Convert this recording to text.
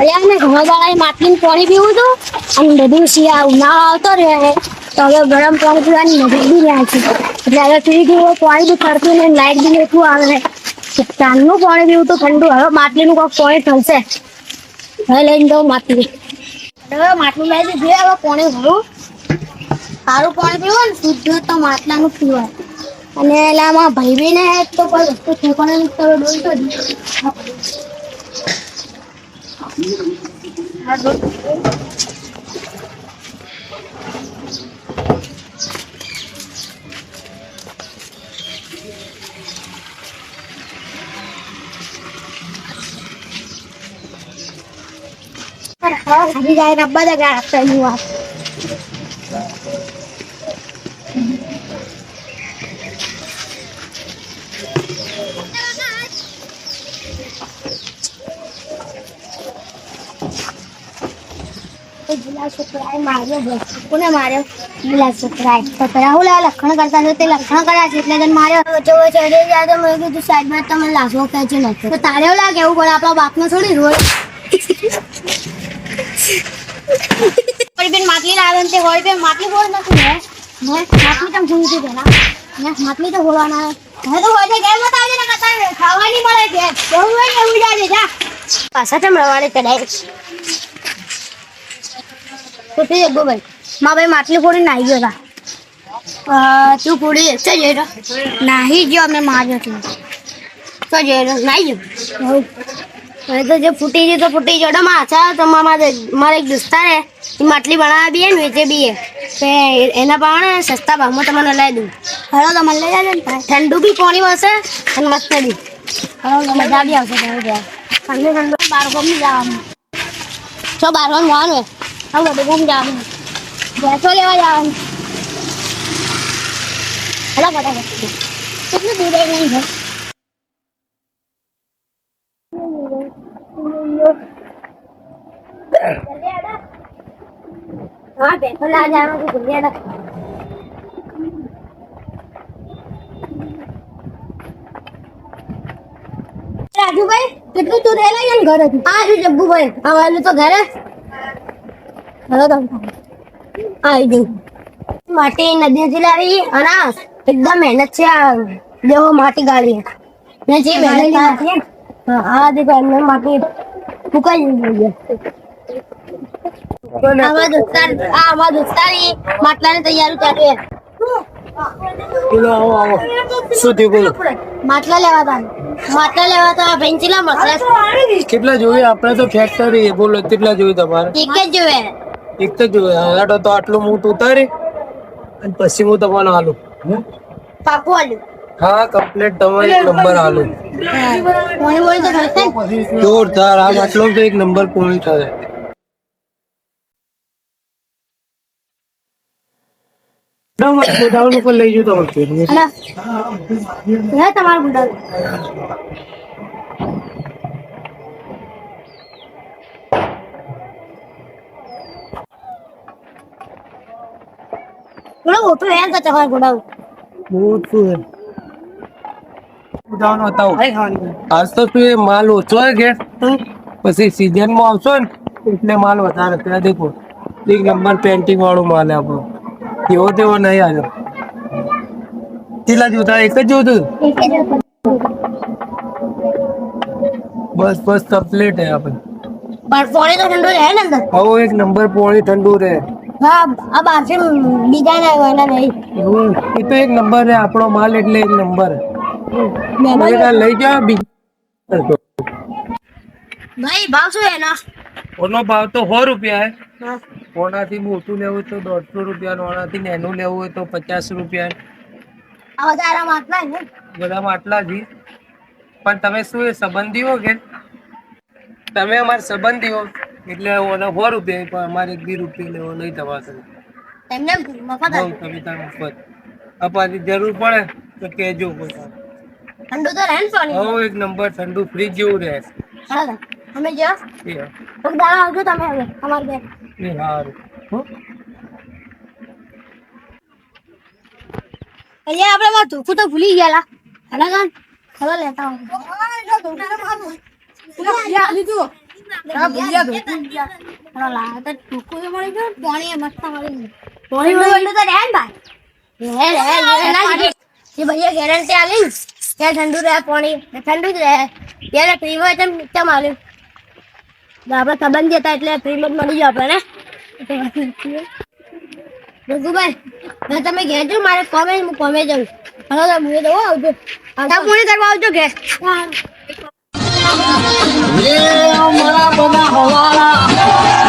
અરે અમે ઘણા દાડા માટલી પાણી પીવું હતું અને બધું શિયા ઉનાળો આવતો રહે. તો હવે ગરમ પાણી પીવાની મજા બી રહ્યા છે એટલે હવે ફ્રી જેવું પાણી બી ખરતું ને લાઇટ બી એટલું આવે. ને ચાંદનું પાણી પીવું તો ઠંડુ. હવે માટલીનું કોઈક પાણી ઠલશે હવે લઈને દઉં માટલી. હવે માટલું લઈ દીધું હવે પાણી ભરું. સારું પાણી પીવું ને શુદ્ધ તો માટલાનું પીવાય. અને એલામાં ભાઈ બી ને તો કોઈ વસ્તુ ઠેકાણે તો ડોલતો જ નહીં. આ ડોલ. ખાલી જાય ને બધા ગાળ આપતા એની વાત એ પેલા છોકરાએ માર્યો છે કોને માર્યો પેલા છોકરાએ તો પેલા હું લેવા લખણ કરતા હતા તે લખણ કર્યા છે એટલે તને માર્યો વચ્ચે વચ્ચે અડે જાય તો મેં કીધું સાઈડમાં તમે લાશો ખેંચી નાખ્યો તો તારે એવું લાગે એવું પડે આપણા બાપનો થોડી રોડ બેન માટલી લાવે ને તે હોળી બેન માટલી ફોડ નથી ને હે માટલી તમ જોઈ હતી પેલા હે માટલી તો ફોડવાના હે તો હોય છે ગેમ મત આવજે ને કતા ખાવાની મળે છે એવું હોય ને એવું જાજે જા પાછા ચમ રવાડે કડાય તો તે ગો ભાઈ. મા ભાઈ માટલી ફોડી નાહી ગયો હતા તું ફોડી છે જઈ રહ્યો. નાહી ગયો અમે માર્યો તું તો જઈ રહ્યો. નાહી ગયો. હવે તો જે ફૂટી ગઈ તો ફૂટી ગયો. તો માછા તો મારે મારે એક દોસ્તાર હે એ માટલી બનાવવા બી એ ને વેચે બી હે. એના પ્રમાણે સસ્તા ભાવમાં તમને લઈ દઉં. હલો તમને લઈ જાય ને ઠંડુ બી પાણી હશે અને મસ્ત બી. હવે મજા બી આવશે તમે ઠંડુ ઠંડુ. બાર ગમી જવાનું. છો બાર વાનું જવાનું હવે બધું ગમ જવાનું ભેંસો લેવા જવાનું હેલો ફટાફટ કેટલું દૂર આવી નહીં છે હા ભેંસો લેવા જવાનું છે જલ્દી હેડો. રાજુભાઈ કેટલું દૂર રહેલા છે ને ઘર હતું હા જો જબ્બુભાઈ અમારું તો ઘરે હવે તો આવી ગયું માટી નદીથી લાવી અને એકદમ મહેનત છે આ દેવો માટી ગાળી. ને જે મહેનત આ દેખો એમને માટી ફૂકાઈ ગઈ આમાં દોસ્તાર આમાં દોસ્તારી માટલાની તૈયારી ચાલુ છે. બોલો આવો આવો. શું થયું બોલો? માટલા લેવા તા માટલા લેવા તા ભેંચીલા માટલા કેટલા જોઈએ આપણે તો ફેક્ટરી બોલો કેટલા જોઈએ તમારે? એક જ જોવે એક તો જોઈએ હેડો તો આટલું મોટું ઉતારી અને પછી હું તમને હાલું. પાકું આલ્યું હા કમ્પ્લીટ તમારે એક નંબર હાલું. કોણી બોલી તો થશે ને જોરદાર આ આટલો તો એક નંબર પૂરી થશે. ગોડાઉન ઉપર લઈ જતો તમે. અલા હે તમારું ગુંડા થોડો મોટો હે તો તમારું ગુંડા મોટું ગોડાઉન બતાવો આજ તો તું માલ ઓછો હે કે? પછી સીઝનમાં આવશો ને એટલે માલ વધારે. ત્યાં દેખો એક નંબર પેન્ટિંગ વાળો માલ આપણો. એવો તેવો નહીં આવ્યો. કેટલા જોતા? એક જ જોતું. બસ બસ કમ્પ્લીટ હે આપણે. પણ પાણી તો ઠંડુ રહે ને અંદર? આવો એક નંબર પોણી ઠંડુ રહે હા આ બહાર બીજા ના હોય એના નહીં. એવું? એ તો એક નંબર છે આપણો માલ એટલે એક નંબર. લઈ જાઓ ભાઈ ભાવ શું એનો? ઓનો ભાવ તો સો રૂપિયા હે હા. ઓનાથી મોટું લેવું હોય તો દોઢસો રૂપિયા ઓનાથી નેનું લેવું હોય તો પચાસ રૂપિયા. આ વધારા માટલા ને? બધા આટલા જ પણ તમે શું એ સંબંધીઓ કે? તમે અમારા સંબંધી હો એટલે ઓનો સો રૂપિયા પણ અમારે બી રૂપિયા લેવો નહીં તમારે એમને મફત બહુ તમે તાર મફત. અપાથી જરૂર પડે તો કહેજો કોઈ. ઠંડુ તો રહેન પાણી. હો એક નંબર ઠંડુ ફ્રીજ જેવું રહે. હા અમે જો એક દાડા આવજો તમે હવે અમાર બે. એ સારું હો. અહીંયા આપણે માં ધોકું તો ભૂલી ગયા હલા ગાન? ખબર લેતા હું હા, ભૂલ્યા ધોતું તો ટૂંકું મળી ગયું, પાણી મસ્ત મળી પાણી મળી તો રહે ભાઈ? રહે, રહે, રહે, ના રહે. જે ભૈયા ગેરંટી આલી. ત્યાં ઠંડુ રહે પાણી. ઠંડુ જ રહે. ત્યારે ફ્રીમાં હોય તેમ કેમ આલ્યું? આપણે સંબંધ હતા એટલે ફ્રીમાં જ મળી જાય આપણે રઘુભાઈ તમે ઘેર જો મારે કોમે હું કોમે જઉં. હલો તમે હું જવું આવજો. પૂરી કરવા આવજો ઘેર. એ મારા બધા હવાલા.